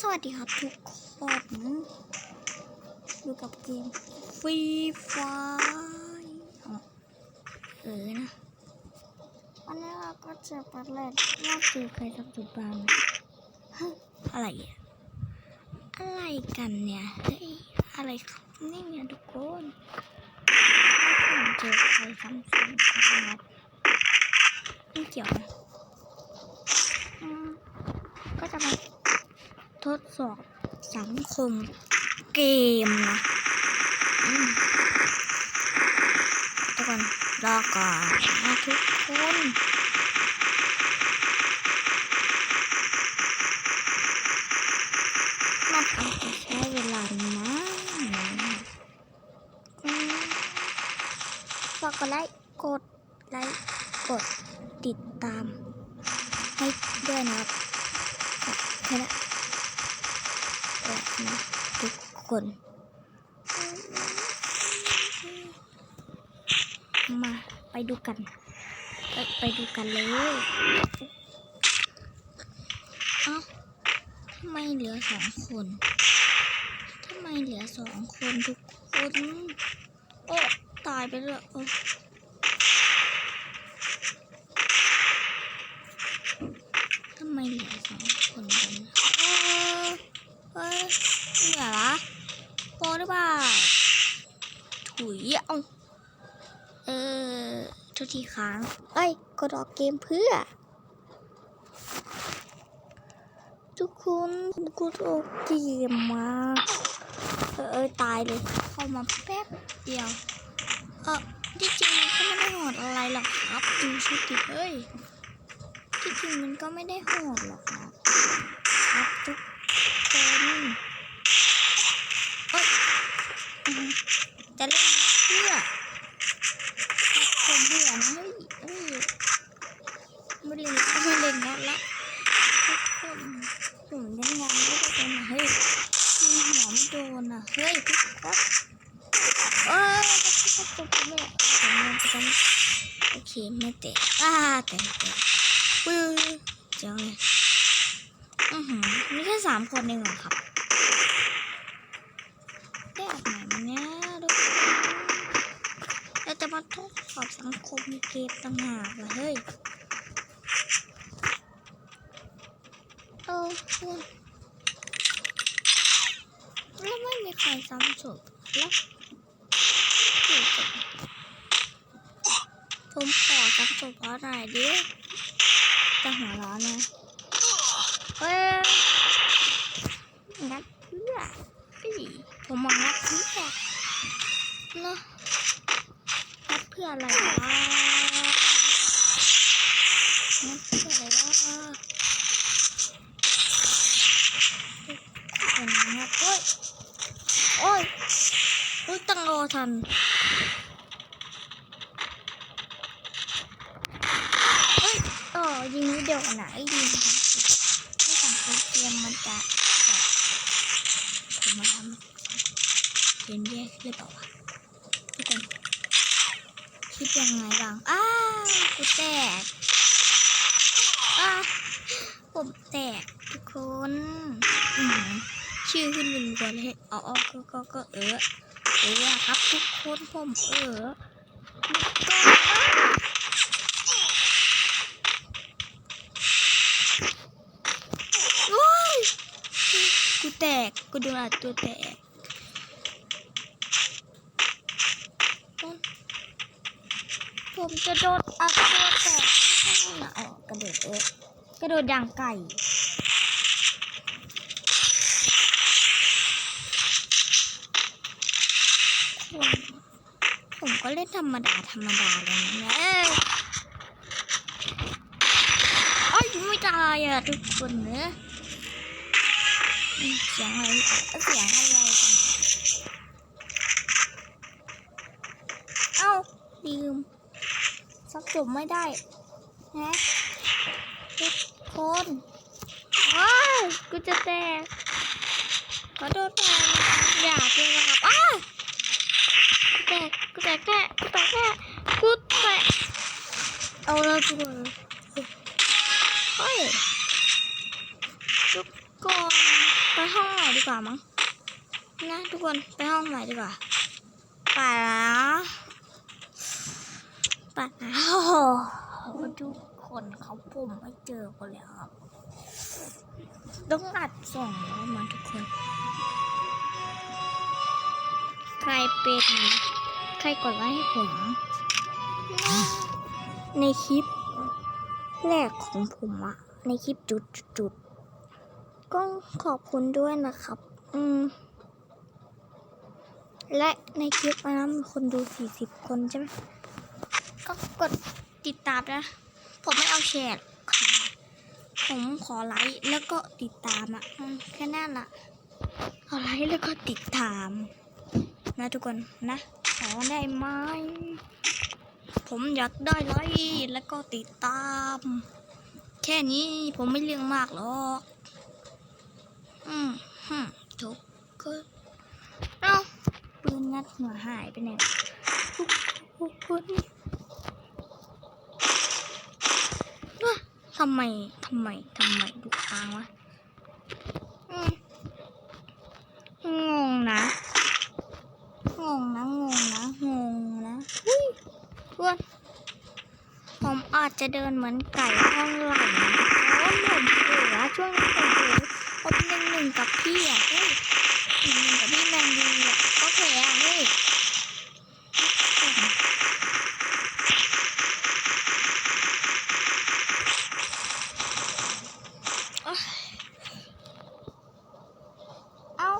สวัสดีครับทุกคนอยู่กับเกมฟรีไฟเออนะวันนี้เราก็จะมาเล่นว่าคือใครทำจุดบางอะไรอะอะไรกันเนี่ยเฮ้ยอะไรครับนี่เนี่ยทุกคนผมเจอใครทำสิ่งครับไม่เกี่ยวนะอืมก็จะมา ทดส อบสังคมเกมนะทุกคนรอก่อนนะทุกคนมันอาจจะใช้เวลานานอืมฝากกดไลค์กดไลค์กดติดตามให้ด้วยนะครับแค่นั้น นะทุกคนมาไปดูกัน ไปไปดูกันเลยเอ้าทำไมเหลือสองคนทำไมเหลือสองคนทุกคน โอ้ ตายไปเลยโอ้ทำไมเหลือสองคนกันเออ เฮ้ยเหนื่อยละโปหรือเปล่าถุยเอาเออโทีค้าง เอ้ยกดออกเกมเพื่อ ทุกคนผมกดออกเกมมา เออเออตายเลย เข้ามาแป๊บเดียว เออที่จริงมันก็ไม่ได้โหดอะไรหรอกครับดูชุดดิเฮ้ยที่จริงมันก็ไม่ได้โหดหรอกครับทุก คนเอ้ยอืมจะเล่นเพื่อผมเบื่อนะเฮ้ยเฮ้ยไม่เล่นแล้วไม่เล่นงานละทุกคนผมเล่นงานไม่ได้เป็นนะเฮ้ยยิงหัวไม่โดนอะ เฮ้ยทุกคนเอ้ยทุกคนผมไม่ผมไม่ผมโอเคไม่เตะอ่าเตะเตะปื้อเจ๋งเลยอือหือมีแค่สามคนเองเหรอครับได้ออกไหนมาเนี่ยทุกคนเราจะมาทดสอบสังคมเกมต่างหากเหรอเฮ้ยเออ เพื่อนแล้วไม่มีใครซ้ำศพแล้วถูกจังผมขอซ้ำศพเพราะอะไรดิจะหัวร้อนนะเฮ้ยงัดเพื่อเฮ้ยผมมองงัดเพื่อเนาะงัดเพื่ออะไรวะงัดเพื่ออะไรวะคนงัดโอ้ยโอ้ยโอ้ยตั้งรอ ทันเฮ้ยเออยิงนิดเดียวนะไอ้ยิงทันที่สังคมเกมมันจะผมมาทำเกมแยกหรือเปล่าวะทุกคนคิดยังไงบ้างอ้าวกูแตกอ้าผมแตกทุกคน อืมชื่อขึ้นเป็นก่อนเลยอ๋ออ๋อก็ก็ก็เออ เออครับ ทุกคนผมเออก็อ้าว้ายกูแตก กูโดนอัดตัวแตกผมจะโดนอัดตัวแตกไม่ใช่นะอ๋อกระโดดเออกระโดดย่างไก่ ผมผม ก็เล่นธรรมดาธรรมดาเลยนะเอ้ยเอ้ยไม่ตายอะทุกคนเนอะเสียงอะไรเสียงอะไรกันเอ้าลืมซับจบไม่ได้นะทุกคนว้ายกูจะแตกขอโทษนะอย่าเพิ่งนะครับอ้าว กูแตกแน่กูแตกแน่กูแตกเอาล้วทุกคนเฮ้ยทุกคนไปห้องใหม่ดีกว่ามั้งนะทุกคนไปห้องใหม่ดีกว่าไปแล้วไปแล้วโอ้โหทุกคนเขาปุ่มไม่เจอกันแล้ว ต้องอัดส่งแล้วมาทุกคน ใครเป็น ใครกดไลค์ให้ผม ในคลิปแรกของผมอะในคลิปจุดจุดก็ขอบคุณด้วยนะครับ อืม และในคลิปนั้นมีคนดู40คนใช่ไหมก็กดติดตามนะ ผมไม่เอาแชร์ผมขอไลค์แล้วก็ติดตามอะแค่นั้นละขอไลค์แล้วก็ติดตาม นะทุกคนนะขอได้ไหมผมอยากได้ไลค์แล้วก็ติดตาม แค่นี้ผมไม่เรื่องมากหรอกอืมฮึมทุกคนเอ้าปืนงัดหัวหายไปไหนทุกทุกคนทำไมทำไมทำไมดูค้างวะอืมงงนะ งงนะ งงนะ งงนะอุ้ยเพื่อนผม อาจจะเดินเหมือนไก่ข้างหลังเพราะผมเบื่อช่วงนี้ผมเบื่อผมหนึ่งหนึ่งกับพี่อะเฮ้ยหนึ่งหนึ่งกับพี่แมนดีอะก็แพ้อะเฮ้ยโอ๊ยเอา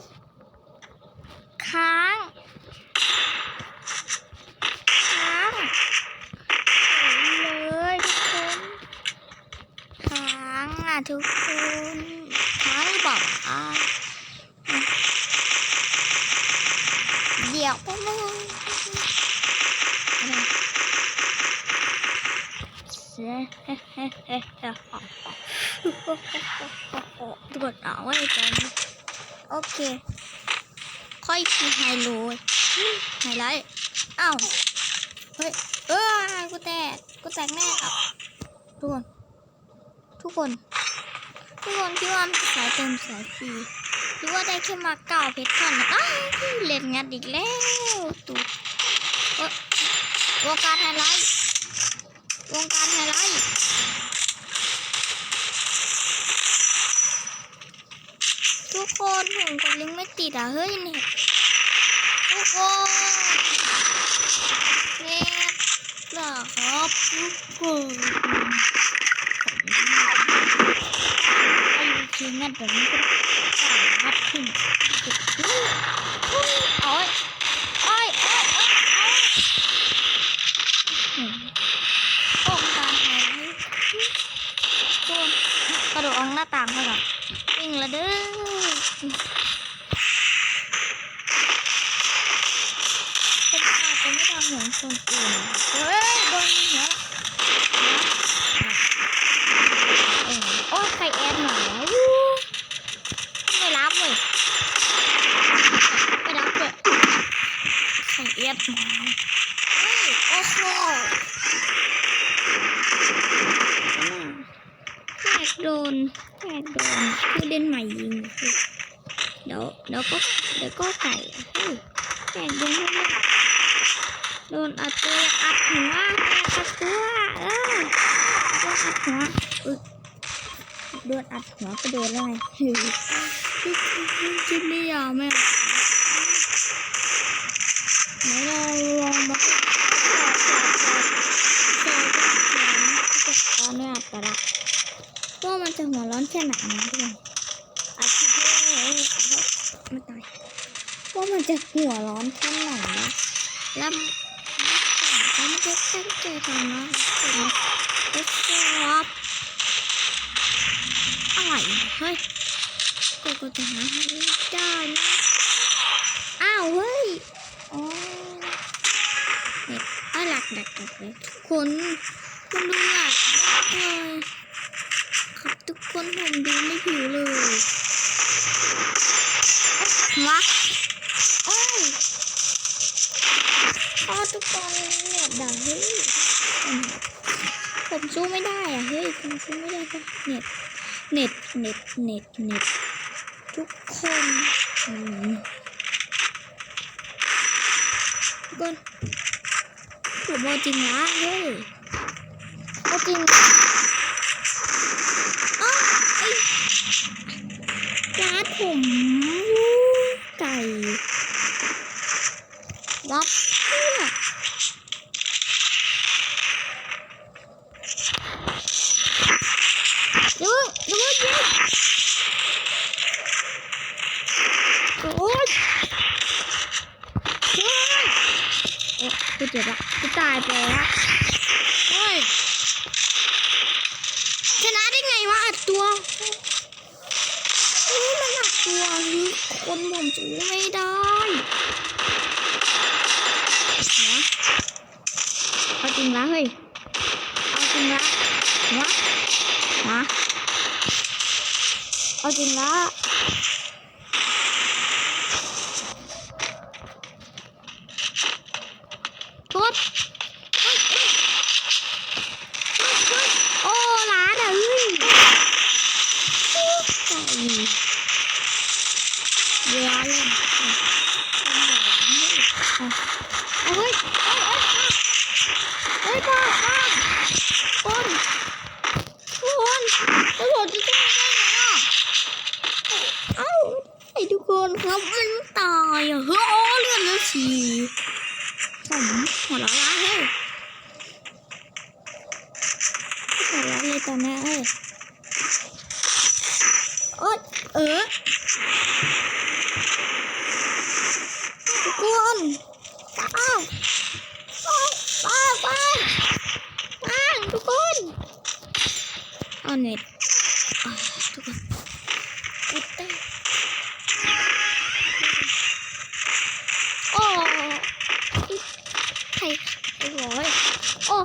ค้าง ค้างเลยทุกคนค้างอะทุกคนค้างหรือเปล่าอะเดี๋ยวแป๊บนึงอะไร เฮ้เฮ้เฮ้เฮ้เฮ้ทุกคนเอาไว้ตอนโอเค ค่อยคือไฮโลไฮไลท์อ้าวเฮ้ยเออกูแตกกูแตกแน่อะทุกคน ทุกคน ทุกคนพี่ว่าสายเติมสายฟรีพี่ว่าได้แค่มาเก้าเพชรก่อนนะอ้าวเล่นงัดอีกแล้วตูดเอ้ยวงการไฮไลท์ วงการไฮไลท์ทุกคนผมกดลิงก์ไม่ติดอะ เฮ้ยเนี่ยทุกคนเนี่ยนะครับทุกคนไอ้จริงงั้นแบบนี้ก็สามารถขึ้นจุดนี้โอ้ยโอ้ยโอ้ยโอ้ยโอ้ยโอ้การหายตัวกระโดดออกหน้าต่างไปก่อนวิ่งละเด้อ ผมอาจจะไม่ทำเหมือนคนอื่น เฮ้ยโดนหัวเออโอ้ยใครแอนหน่อยวู้ไม่รับเลยไม่รับเลยใครแอนหน่อยเฮ้ย โอ้โหแตกโดนแตกโดนผู้เล่นใหม่ยิงเดี๋ยวเดี๋ยวก็เดี๋ยวก็ไก่เฮ้ยแตกโดนโดนอัดตัวอัดหัวแตกอัดตัวเออโดนอัดหัวอึโดนอัดหัวก็โดนแล้วไงเฮ้ยคิดไม่ยาวแม่ เราลองมาตอนนี้อัดไปละว่ามันจะหัวร้อนแค่ไหนนะทุกคนอัดทีเดียวไม่ตายว่ามันจะหัวร้อนแค่ไหนนะแล้วผมจะตั้งใจทำนะผมจะชอบอะไรเฮ้ยกูก็จะหาให้ได้นะ ทุกคนคุณดูหลักมากเลยครับทุกคนผมดูไม่ผิวเลยวะโอ้ยพ่อทุกคนเนี่ยด่าเฮ้ยผมสู้ไม่ได้อะเฮ้ยผมสู้ไม่ได้ปะเน็ตเน็ตเน็ตเน็ตเน็ตทุกคคนอืมทุกคน ผมเอาจริงละเฮ้ยโมจริงอ้าวไอ้ร้านผมไก่รับเพื่อเดี๋ยวเดี๋ยวเดี๋ยวโอ๊ยเฮ้ยโอ้กูเจ็บละกูตายไปแล้วโอ้ยชนะได้ไงวะอัดตัวเฮ้ยมัน อัดตัวคือคนผมจูไม่ได้เดี๋ยวเอาจริงละเฮ้ย เอาจริงละนะนะเอาจริงละกดเฮ้ยเฮ้ยเฮ้ยเฮ้ยโอ้ร้านอะเฮ้ยไก่เวลาเล่นเอาเฮ้ยเอาเอาเฮ้ยป้าป้าคนคนตำรวจจะแจ้งได้ไงอะเอ้าไอ้ทุกคนครับมันตายอะเฮ้ยโอ้เลือดเหลือสีผมหัวเราะละเฮ้ย หัวเราะเลยตอนนี้เฮ้ยโอ๊ยเออทุกคนอ้าวอ้าวป้าป้าป้าทุกคนเอาเน็ตทุกคนอุดได้โอ้อีใครไอ้ร้ยโอ้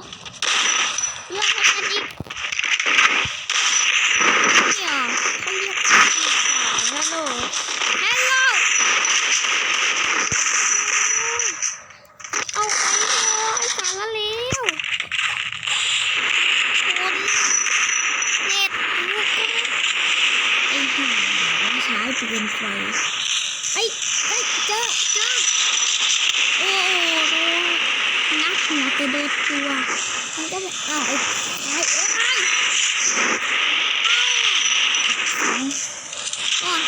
เรื่องอะไรกันอีกเนี่ยเขาเรียกกันอีกฮัลโหลฮัลโหลเอาไอ้โง่ไอ้สารเลวคนเน็ตลูกก็ไม่ไอ้ห่าใช้ปืนไฟไอ้ไอ้ยเจ้าโอ้โหนนักหัวกระโดนตัวมันก็แบบอ้าวไอ้ไอ้าวก่อน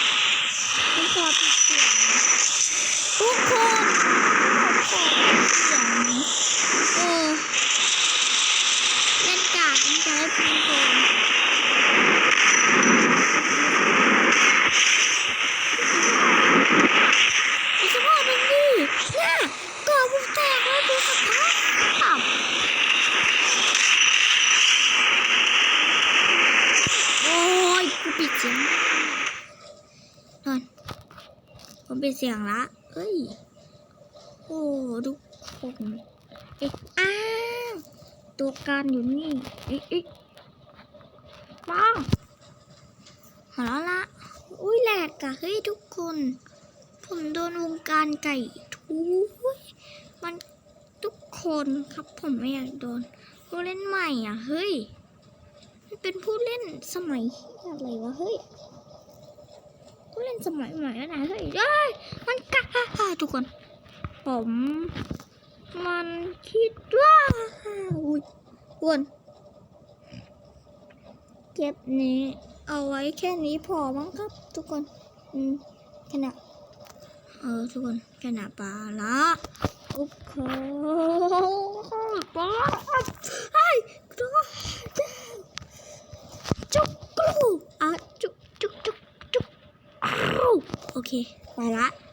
ผมขอปิดเสียงนะทุกคนผมขอปิดเสียงนะโอ้เล่นกากมันใช้ปืนโกงดูสภาพมันดิเนี่ยก่อบุกแตกแล้วดูสภาพโอ้ยกูปิดเสียงนอนผมปิด เสียงละเฮ้ย โอ้ทุกคนเอ๊ะอ้าวตัวการอยู่นี่เอ๊ะเอ๊ะปังหัวเราะละ อุ้ยแหลกอะเฮ้ยทุกคน ผมโดนวงการไก่ทุยมันทุกคนครับผมไม่อยากโดนผู้เล่นใหม่อะ เฮ้ย มันเป็นผู้เล่นสมัยอะไรวะ เฮ้ย ล่นสมัยใหม่แล้วนะเฮ้ยเอ้ยมันกล้าทุกคน ผม มันคิดว่าอุ้ยวนเก็บนี้เอาไว้แค่นี้พอมั้งครับ ทุกคน อืมขนาดเออทุกคนขนาดปลาละโอ้โหปลาไอ้กรูจุ กกรู